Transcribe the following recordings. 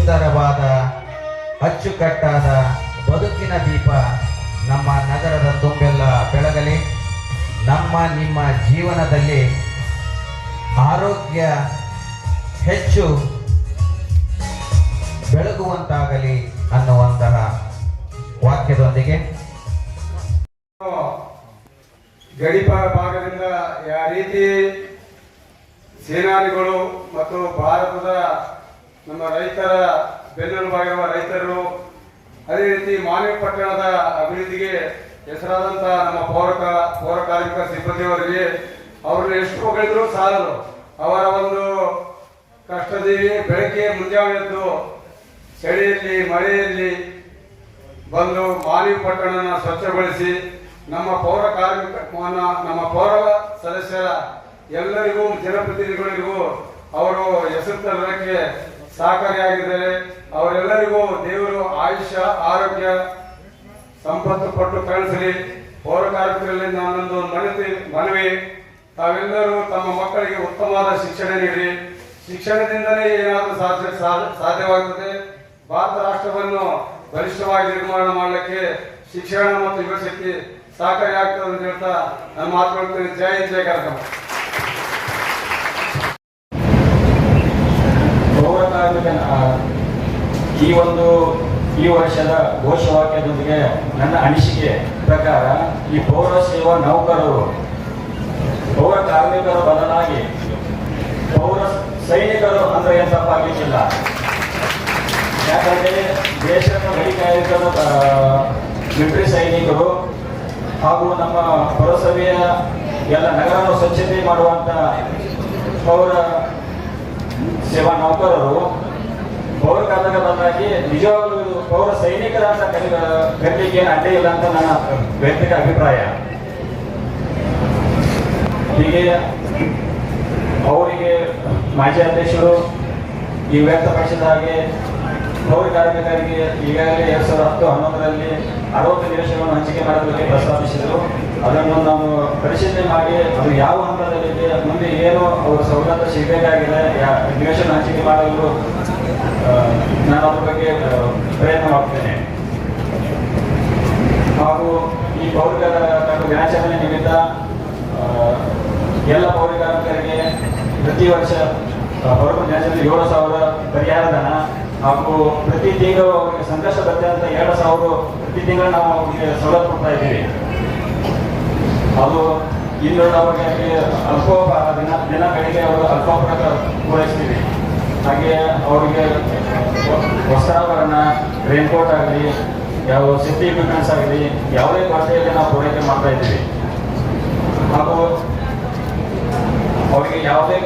ಸುಂದರವಾದ, ಅಚ್ಚುಕಟ್ಟಾದ ಬದುಕಿನ ದೀಪ ನಮ್ಮ ನಗರದ ತುಂಬೆಲ್ಲ ಬೆಳಗಲಿ. ನಮ್ಮ ನಿಮ್ಮ ಜೀವನದಲ್ಲಿ ಆರೋಗ್ಯ ಹೆಚ್ಚು ಬೆಳಗುವಂತಾಗಲಿ ಅನ್ನುವಂತಹ ವಾಕ್ಯದೊಂದಿಗೆ. ಗಡಿ ಭಾಗದಿಂದ ಯಾವ ರೀತಿ ಸೇನಾನಿಗಳು ಮತ್ತು ಭಾರತದ ನಮ್ಮ ರೈತರ ಬೆನ್ನೆಲುಬಾಗಿರುವ ರೈತರು ಅದೇ ರೀತಿ ಮಾನವ ಪಟ್ಟಣದ ಅಭಿವೃದ್ಧಿಗೆ ಹೆಸರಾದಂಥ ನಮ್ಮ ಪೌರ ಪೌರಕಾರ್ಮಿಕ ಪೌರ ಕಾರ್ಮಿಕ ಸಿಬ್ಬಂದಿಯವರಿಗೆ ಅವ್ರನ್ನ ಎಷ್ಟು ಹೊಗಳಿದ್ರು ಸಾಲರು ಅವರ ಒಂದು ಕಷ್ಟದಲ್ಲಿ ಬೆಳಗ್ಗೆ ಮುಂಜಾವೆದ್ದು ಚಳಿಯಲ್ಲಿ, ಮಳೆಯಲ್ಲಿ ಬಂದು ಮಾಲಿ ಪಟ್ಟಣನ ಸ್ವಚ್ಛಗೊಳಿಸಿ ನಮ್ಮ ಪೌರ ಕಾರ್ಮಿಕ ನಮ್ಮ ಪೌರ ಸದಸ್ಯರ ಎಲ್ಲರಿಗೂ, ಜನಪ್ರತಿನಿಧಿಗಳಿಗೂ ಅವರು ಹೆಸರು ತರಲಿಕ್ಕೆ ಸಹಕಾರಿಯಾಗಿದ್ದಾರೆ ಅವರೆಲ್ಲರಿಗೂ ದೇವರು ಆಯುಷ್ಯ, ಆರೋಗ್ಯ ಸಂಪತ್ತು ಪಟ್ಟು ಕಳಿಸಲಿ. ಪೌರ ಕಾರ್ಮಿಕರಲ್ಲಿ ನಾನೊಂದು ಮನವಿ ಮನವಿ. ತಾವೆಲ್ಲರೂ ತಮ್ಮ ಮಕ್ಕಳಿಗೆ ಉತ್ತಮವಾದ ಶಿಕ್ಷಣ ನೀಡಿ. ಶಿಕ್ಷಣದಿಂದಲೇ ಏನಾದರೂ ಸಾಧ್ಯ ಸಾಧ್ಯವಾಗುತ್ತದೆ ಭಾರತ ರಾಷ್ಟ್ರವನ್ನು ಬಲಿಷ್ಠವಾಗಿ ನಿರ್ಮಾಣ ಮಾಡಲಿಕ್ಕೆ ಶಿಕ್ಷಣ ಮತ್ತು ಯುವಶಕ್ತಿ ಸಹಕಾರಿಯಾಗ್ತದೆ ಅಂತ ಹೇಳ್ತಾ ನಾನು ಮಾತನಾಡ್ತೇನೆ ಜಯ ಜಯ ಕಾರ್ಯಕ್ರಮ ಈ ಒಂದು, ಈ ವರ್ಷದ ಘೋಷವಾಕ್ಯದೊಂದಿಗೆ ನನ್ನ ಅನಿಸಿಕೆ ಪ್ರಕಾರ ಈ ಪೌರ ಸೇವಾ ನೌಕರರು, ಪೌರ ಕಾರ್ಮಿಕರ ಬದಲಾಗಿ ಪೌರ ಸೈನಿಕರು ಅಂದ್ರೆ ಏನು ತಪ್ಪಾಗಲಿಕ್ಕಿಲ್ಲ ಯಾಕಂದ್ರೆ ದೇಶದ ಗಡಿ ಕಾಯಕರು ಮಿಲಿಟರಿ ಸೈನಿಕರು ಹಾಗೂ ನಮ್ಮ ಪುರಸಭೆಯ ಎಲ್ಲ ನಗರವನ್ನು ಸ್ವಚ್ಛತೆ ಮಾಡುವಂತ ಪೌರ ಸೇವಾ ನೌಕರರು ಪೌರ ಕಾರ್ಮಿಕ ಬದಲಾಗಿ ನಿಜವಾಗಲೂ ಪೌರ ಸೈನಿಕರ ಕರೀಲಿಕ್ಕೆ ಏನು ಅಡ್ಡಿ ಇಲ್ಲ ಅಂತ ನನ್ನ ವೈಯಕ್ತಿಕ ಅಭಿಪ್ರಾಯ. ಹೀಗೆ ಅವರಿಗೆ ಮಾಜಿ ಅಧ್ಯಕ್ಷರು ಈ ವ್ಯಕ್ತಪಡಿಸಿದ ಹಾಗೆ ಪೌರ ಕಾರ್ಮಿಕರಿಗೆ ಈಗಾಗಲೇ ಎರಡ್ ಸಾವಿರದ ಹತ್ತು ಹನ್ನೊಂದರಲ್ಲಿ ಅರವತ್ತು ನಿವೇಶನವನ್ನು ಹಂಚಿಕೆ ಮಾಡೋದಕ್ಕೆ ಪ್ರಸ್ತಾಪಿಸಿದರು. ಅದನ್ನು ನಾವು ಪರಿಶೀಲನೆ ಮಾಡಿ ಅದು ಯಾವ ಹಂತದಲ್ಲಿದೆ ಮುಂದೆ ಏನು ಅವರ ಸವಲತ್ತು ಸಿಗಬೇಕಾಗಿದೆ ನಿವೇಶನ ಹಂಚಿಕೆ ಮಾಡಲು ನಾನು ಅದ್ರ ಬಗ್ಗೆ ಪ್ರಯತ್ನ ಮಾಡ್ತೇನೆ. ಹಾಗೂ ಈ ಪೌರಿಕರ ದಿನಾಚರಣೆ ನಿಮಿತ್ತ ಎಲ್ಲ ಪೌರಕಾರ್ಮಿಕರಿಗೆ ಪ್ರತಿ ವರ್ಷ ಪೌರ ದಿನಾಚರಣೆ ಏಳು ಸಾವಿರ ಪರಿಹಾರ ಧನ ಹಾಗೂ ಪ್ರತಿ ತಿಂಗಳು ಅವರಿಗೆ ಸಂಕಷ್ಟ ಬರ್ತಾ ಎರಡು ಸಾವಿರ ಪ್ರತಿ ತಿಂಗಳು ನಾವು ಅವರಿಗೆ ಸವಲತ್ತು ಕೊಡ್ತಾ ಇದ್ದೀವಿ. ಅದು ಇನ್ನು ಅವರಿಗೆ ಅಲ್ಪೋಪ ದಿನ ದಿನ ದಿನಗಳಿಗೆ ಅವರು ಅಲ್ಪೋಪರ ಪೂರೈಸ್ತೀವಿ. ಹಾಗೆ ಅವರಿಗೆ ವಸ್ತ್ರಾಭರಣ ರೇನ್ಕೋಟ್ ಆಗಲಿ, ಯಾವ ಸಿಟಿ ಇಕ್ವಿಪ್ಮೆಂಟ್ಸ್ ಆಗಲಿ, ಯಾವುದೇ ಕೊರತೆಯಲ್ಲಿ ನಾವು ಪೂರೈಕೆ ಮಾಡ್ತಾ ಇದ್ದೀವಿ. ಹಾಗೂ ಅವರಿಗೆ ಯಾವುದೇ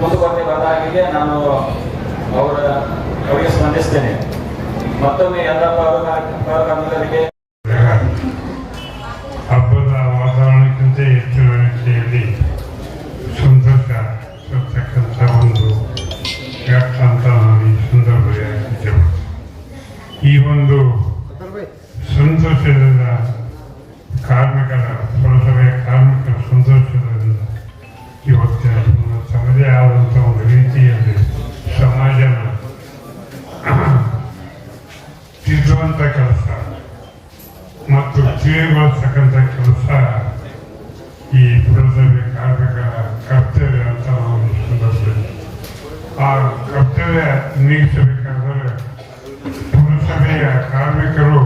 ಕುಂದುಕೊರತೆ ಬರದ ಹಾಗೆ ನಾನು ಅವರ, ಅವರಿಗೆ ಸ್ಪಂದಿಸ್ತೇನೆ. ಮತ್ತೊಮ್ಮೆ ಎಲ್ಲ ಪೌರ ಹೆಚ್ಚಿನ ರೀತಿಯಲ್ಲಿ ಸಂತೋಷ ಕೊಡ್ತಕ್ಕಂಥ ಒಂದು ವ್ಯಕ್ತ ಅಂತ ನಾನು ಈ ಸಂದರ್ಭದಲ್ಲಿ. ಈ ಒಂದು ಕರ್ತವ್ಯ ನೀಗಿಸಬೇಕಾದರೆ ಪುರಸಭೆಯ ಕಾರ್ಮಿಕರು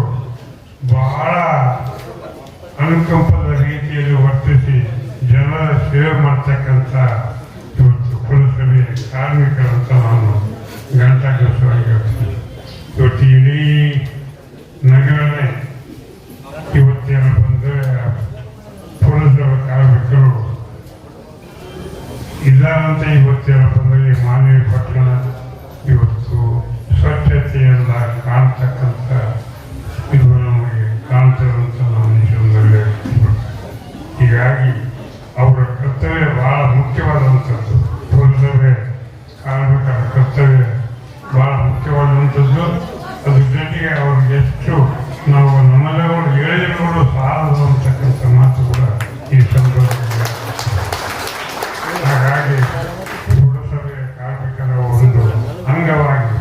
ಬಹಳ ಅನುಕಂಪದ ರೀತಿಯಲ್ಲಿ ವರ್ತಿಸಿ ಜನರ ಸೇವೆ ಮಾಡ್ತಕ್ಕಂಥ ಇವತ್ತು ಪುರಸಭೆಯ ಕಾರ್ಮಿಕರಂತ ನಾನು ಗಂಟಾಗ್ರಸವಾಗಿ ನಾವು ನಮ್ಮಲ್ಲವರು ಹೇಳಿರುವುದು ಸಾಲದು ಅಂತಕ್ಕಂಥ ಮಾತು ಕೂಡ ಈ ಸಂದರ್ಭದಲ್ಲಿ ಹಾಗಾಗಿ ಪುರಸಭೆಯ ಕಾರ್ಮಿಕರ ಒಂದು ಅಂಗವಾಗಿ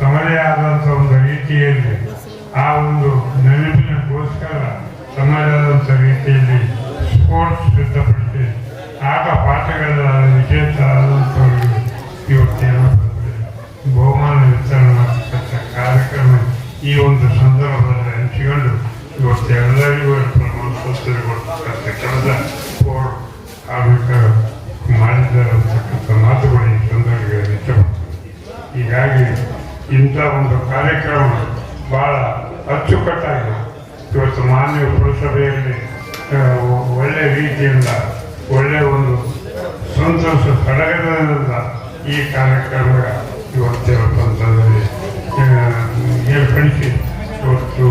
ತಮ್ಮದೇ ಆದಂಥ ಒಂದು ರೀತಿಯಲ್ಲಿ ಆ ಒಂದು ನೆನಪಿನಗೋಸ್ಕರ ತಮ್ಮದೇ ಆದಂಥ ರೀತಿಯಲ್ಲಿ ಸ್ಪೋರ್ಟ್ಸ್ ಸಿದ್ಧಪಡಿಸಿ ಆಟ ಪಾಠಗಳ ವಿಜೇತರಾದಂಥವರಿಗೆ ಇವತ್ತೇನು ಬಹುಮಾನ ವಿತರಣೆ ಮಾಡತಕ್ಕಂಥ ಕಾರ್ಯಕ್ರಮ ಈ ಒಂದು ಸಂದರ್ಭ ಇಂಥ ಒಂದು ಕಾರ್ಯಕ್ರಮ ಬಹಳ ಅಚ್ಚುಕಟ್ಟಾಗಿ ಇವತ್ತು ಮಾನ್ಯ ಪುರಸಭೆಯಲ್ಲಿ ಒಳ್ಳೆಯ ಒಳ್ಳೆ ರೀತಿಯಿಂದ ಒಳ್ಳೆಯ ಒಂದು ಸಂತೋಷ ಸಡಗರದಿಂದ ಈ ಕಾರ್ಯಕ್ರಮ ಇವತ್ತು ಅಂತಂದರೆ ಏರ್ಪಡಿಸಿ ಇವತ್ತು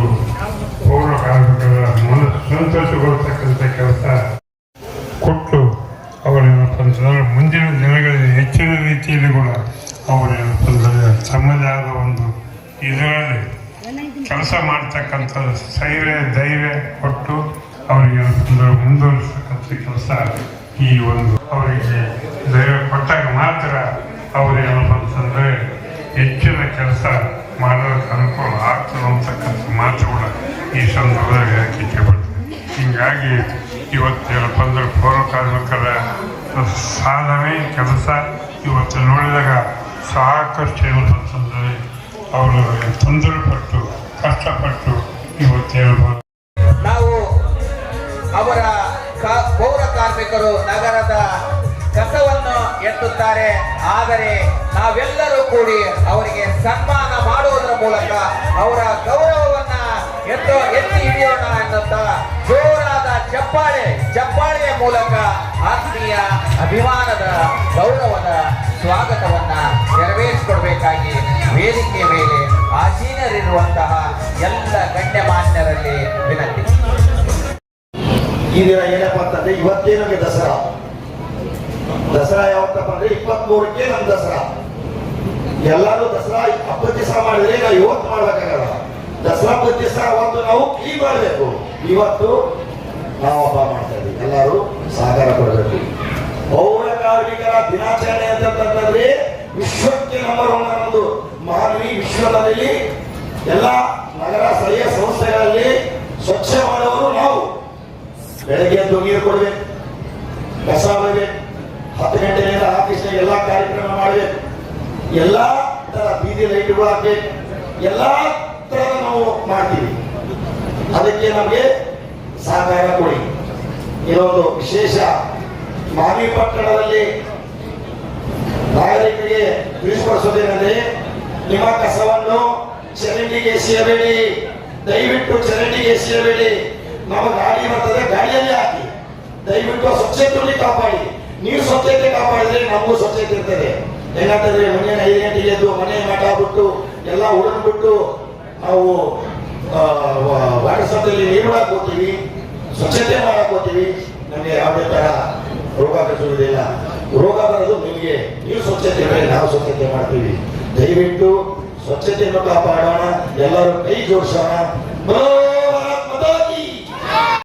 ಪೌರ ಕಾರ್ಮಿಕರ ಮನಸ್ಸು ಸಂತೋಷಗೊಳ್ತಕ್ಕಂಥ ಕೆಲಸ ಕೊಟ್ಟು ಅವರೇನಪ್ಪ ಅಂತಂದ್ರೆ ಮುಂದಿನ ದಿನಗಳಲ್ಲಿ ಹೆಚ್ಚಿನ ರೀತಿಯಲ್ಲಿ ಕೂಡ ಅವರೇನಪ್ಪ ಅಂತಂದ್ರೆ ತಮ್ಮದೇ ಆದ ಒಂದು ಇದರಲ್ಲಿ ಕೆಲಸ ಮಾಡ್ತಕ್ಕಂಥ ಸೈರ್ಯ ಧೈರ್ಯ ಕೊಟ್ಟು ಅವರಿಗೆ ಏನಂತಂದ್ರೆ ಮುಂದುವರಿಸ್ತಕ್ಕಂಥ ಕೆಲಸ ಈ ಒಂದು ಅವರಿಗೆ ಧೈರ್ಯ ಕೊಟ್ಟಾಗ ಮಾತ್ರ ಅವರೇನಪ್ಪ ಅಂತಂದರೆ ಹೆಚ್ಚಿನ ಕೆಲಸ ಮಾಡೋದಕ್ಕೆ ಅನುಕೂಲ ಆಗ್ತದೆ ಅಂತಕ್ಕಂಥ ಮಾತು ಕೂಡ ಈ ಸಂದರ್ಭದಲ್ಲಿ ಹೇಳಕ್ಕೆ ಬರ್ತದೆ ಹೀಗಾಗಿ ಇವತ್ತೇನಪ್ಪ ಅಂದ್ರೆ ಪೌರ ಕಾರ್ಮಿಕರ ಸಾಧನೆ ಕೆಲಸ ಇವತ್ತು ನೋಡಿದಾಗ ಸಾಕಷ್ಟು ಅಂತಂದರೆ ಅವರು ತೊಂದರೆ ಪಟ್ಟು ಕಷ್ಟಪಟ್ಟು ಇವತ್ತೇನಪ್ಪ ನಾವು ಅವರ ಪೌರ ಕಾರ್ಮಿಕರು ನಗರದ ಕಸವನ್ನು ಎತ್ತುತ್ತಾರೆ. ಆದರೆ ನಾವೆಲ್ಲರೂ ಕೂಡಿ ಅವರಿಗೆ ಸನ್ಮಾನ ಮಾಡುವುದರ ಮೂಲಕ ಅವರ ಗೌರವವನ್ನ ಎತ್ತು, ಎತ್ತಿ ಹಿಡಿಯೋಣ ಎನ್ನುತ್ತಾ ಚಪ್ಪಾಳೆ, ಚಪ್ಪಾಳೆಯ ಮೂಲಕ ಆತ್ಮೀಯ ಅಭಿಮಾನದ ಗೌರವದ ಸ್ವಾಗತವನ್ನ ನೆರವೇರಿಸಿಕೊಡ್ಬೇಕಾಗಿ ವೇದಿಕೆ ಮೇಲೆ ಆಸೀನರಿರುವಂತಹ ಎಲ್ಲ ಗಣ್ಯಮಾನ್ಯರಲ್ಲಿ ವಿನಂತಿ. ಈ ದಿನ ಏನಪ್ಪಾ ಅಂತಂದ್ರೆ ಇವತ್ತೇ ನಮಗೆ ದಸರಾ? ದಸರಾ ಯಾವತ್ತಪ್ಪ ಅಂದ್ರೆ ಇಪ್ಪತ್ತ್ ಮೂರಕ್ಕೆ ನಮ್ ದಸರಾ. ಎಲ್ಲರೂ ದಸರಾ ಹಬ್ಬದ ದಿವಸ ಮಾಡಿದ್ರೆ ನಾವು ಇವತ್ತು ಮಾಡ್ಬೇಕಾಗಲ್ಲ. ದಸರಾ ಹಬ್ಬದ ದಿವಸ ಒಂದು ನಾವು ಕ್ಲೀನ್ ಮಾಡಬೇಕು. ಇವತ್ತು ನಾವು ಹಬ್ಬ ಮಾಡ್ತಾ ಇದ್ದೀವಿ. ಎಲ್ಲರೂ ಸಹಕಾರ ಕೊಡಬೇಕು. ಪೌರ ಕಾರ್ಮಿಕರ ದಿನಾಚರಣೆ ಅಂತಂತಂದ್ರೆ ವಿಶ್ವಕ್ಕೆ ನಂಬರ್ ಒನ್ ಅನ್ನೋದು ಮಾನವಿ ವಿಶ್ವದಲ್ಲಿ ಎಲ್ಲ ನಗರ ಸ್ಥಳೀಯ ಸಂಸ್ಥೆಗಳಲ್ಲಿ ಸ್ವಚ್ಛ ಮಾಡುವವರು ನಾವು. ಬೆಳಗ್ಗೆ ಎದ್ದು ನೀರು ಕೊಡಬೇಕು, ಕಸ ಬರಬೇಕು ಹತ್ತು ಗಂಟೆಯಿಂದ ಆಫೀಸ್ನಾಗ ಎಲ್ಲ ಕಾರ್ಯಕ್ರಮ ಮಾಡಬೇಕು. ಎಲ್ಲ ತರ ಬೀದಿ ಲೈಟ್ಗಳು ಹಾಕ್ಬೇಕು ಎಲ್ಲ ತರ ನಾವು ಮಾಡ್ತೀವಿ. ಅದಕ್ಕೆ ನಮಗೆ ಸಹಕಾರ ಕೊಡಿ. ಇದೊಂದು ವಿಶೇಷ ಮಾವಿ ಪಟ್ಟಣದಲ್ಲಿ ನಾಗರಿಕರಿಗೆ ತಿಳಿಸಿಕೊಡಿಸೋದೇನೆಂದ್ರೆ ನಿಮ್ಮ ಕಸವನ್ನು ಚರಂಡಿಗೆ ಎಸೆಯಬೇಡಿ. ದಯವಿಟ್ಟು ಚರಂಡಿಗೆ ಎಸೆಯಬೇಡಿ. ನಮ್ಮ ಗಾಡಿ ಬರ್ತದೆ, ಗಾಡಿಯಲ್ಲಿ ಹಾಕಿ. ದಯವಿಟ್ಟು ಸ್ವಚ್ಛತೆಯಲ್ಲಿ ಕಾಪಾಡಿ. ನೀವು ಸ್ವಚ್ಛತೆ ಕಾಪಾಡಿದ್ರೆ ನಮಗೂ ಸ್ವಚ್ಛತೆ ಇರ್ತದೆ. ಹೆಂಗಂತಂದ್ರೆ ಮುಂಜಾನೆ ಐದು ಗಂಟೆಗೆ ಎದ್ದು ಮನೆ ಮಠ ಬಿಟ್ಟು, ಎಲ್ಲ ಬಿಟ್ಟು ನಾವು ನೀರು ಮಾಡಕ್ ಹೋಗ್ತೀವಿ ಸ್ವಚ್ಛತೆ ಮಾಡಕ್ ಹೋಗ್ತೀವಿ ನಮಗೆ ಯಾವುದೇ ತರ ರೋಗ ಬರ್ತಿರುವುದಿಲ್ಲ ರೋಗ ಬರೋದು ನಿಮಗೆ, ನೀವು ಸ್ವಚ್ಛತೆ ಮಾಡಿ, ನಾವು ಸ್ವಚ್ಛತೆ ಮಾಡ್ತೀವಿ. ದಯವಿಟ್ಟು ಸ್ವಚ್ಛತೆಯನ್ನು ಕಾಪಾಡೋಣ, ಎಲ್ಲರೂ ಕೈ ಜೋಡಿಸೋಣ.